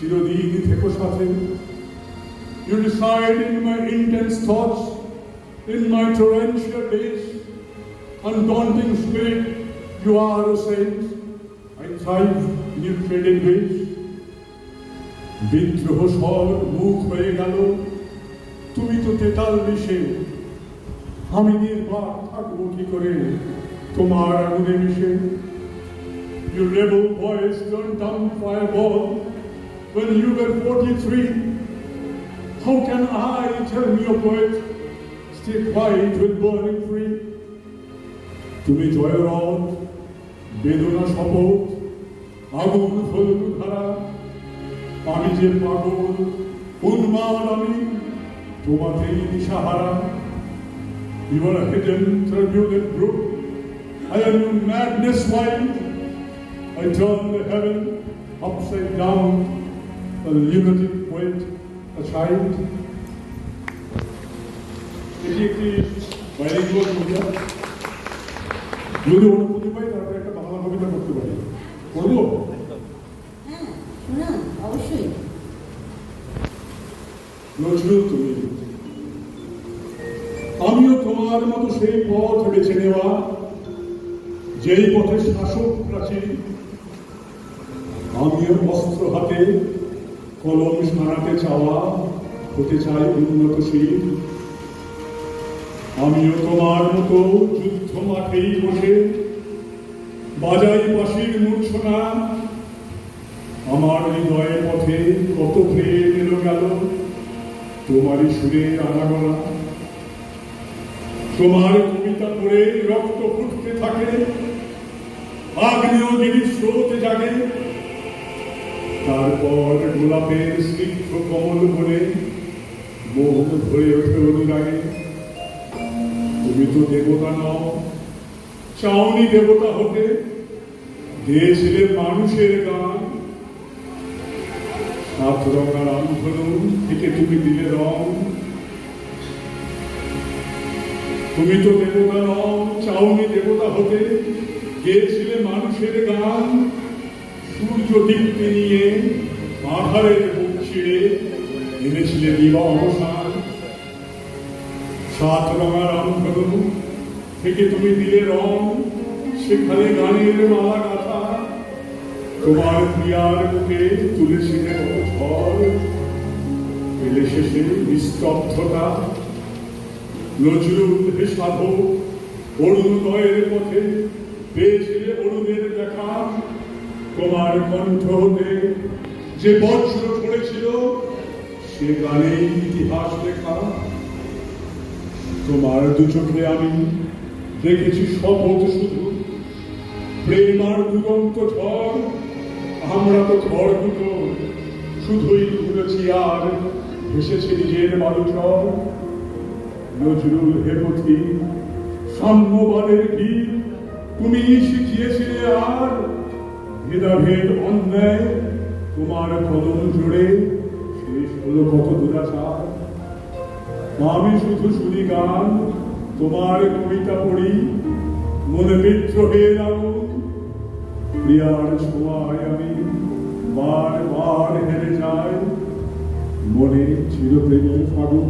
চিরদিন থেকো সাথে You reside in my intense thoughts, in my torrential days, undaunting spirit, you are a saint. I thrive in your faded ways. বিদ্রোহ স্বর মুখ হয়ে গেল তুমি তো তেতাল বিষে আমি নির্বাক থাকব কি করে তোমার আগুনে মিশে Your rebel voice turned down fireball when you were 43. How can I tell me a poet stay quiet with burning free? তুমি জয়রথ বেদনা শপথ আগুন ফলগু ধারা আমি যে পাগল উন্মাদ আমি তোমাতেই দিশাহারা You are a hidden, turbulent brook. I am your madness wild. I turn the heaven upside down, A lunatic poet, a child. এটি একটি বাইরেগুলো কবিতা যদি অনুমতি পাই তারপরে একটা বাংলা কবিতা করতে পারি। করব হ্যাঁ অবশ্যই। নজরুল তুমি। আমিও তোমার মতো সেই পথ বেছে নেওয়া যেই পথে শাসক প্রাচীর আমিও অস্ত্র হাতে কলম সারাতে চাওয়া হতে চাই উন্নতশীল আমিও তোমার মতো যুদ্ধ মাঠেই বসে বাজাই পাশির মূর্ছনা। আমার হৃদয়ে পথে কত প্রেম এলো গেল, তোমারই সুরে আনাগোনা তোমার কবিতা পড়ে রক্ত ফুটতে থাকে আগ্নেয়গিরি স্রোত জাগে। তারপর গোলাপের স্নিগ্ধ কমল বলে মন ভরে ওঠে অনুরাগে। তুমি তো দেবতা নও, চাওনি দেবতা হতে, দিয়েছিলে মানুষের গান। সাত রঙার আন্দোলন থেকে তুমি দিলে রং। তুমি তো দেবতা নও, চাওনি দেবতা হতে গেয়েছিলে মানুষের গান। সূর্য দীপ্তি নিয়ে আধারের বুক ছিঁড়ে এনেছিলে দিবা অবসান সাত রঙার আন্দোলন থেকে তুমি দিলে রং, সেখানে গানের মালা গাথা তোমার প্রিয়ার বুকে তুলেছিলে কত ঝড় এলে শেষে নিস্তব্ধতা। নজরুল হে সাধক, অরুণোদয়ের পথে পেয়েছিলে অরুণের দেখা। তোমার কণ্ঠ হতে যে বজ্র পড়েছিল, সে গানেই ইতিহাস লেখা। তোমার দু চোখে আমি দেখেছি শপথ শুধু। প্রেম আর দুরন্ত ঝড়, আমরা তো ঝড় দুটো, শুধুই ঘুরেছি আর ভেসেছি নিজের বালুচর। নজরুল হেপথি সাম্যবাদের গীত তুমি শিখিয়েছিলে আর ভেদাভেদ অন্যায়, তোমার কদম জুড়ে শেষ হলো কত আমি শুধু শুনি গান, তোমার কবিতা পড়ি, মনে বিদ্রোহের আগুন প্রিয়ার ছোঁয়ায় আমি বার বার হেরে যাই, মনে চিরপ্রেমের ফাগুন।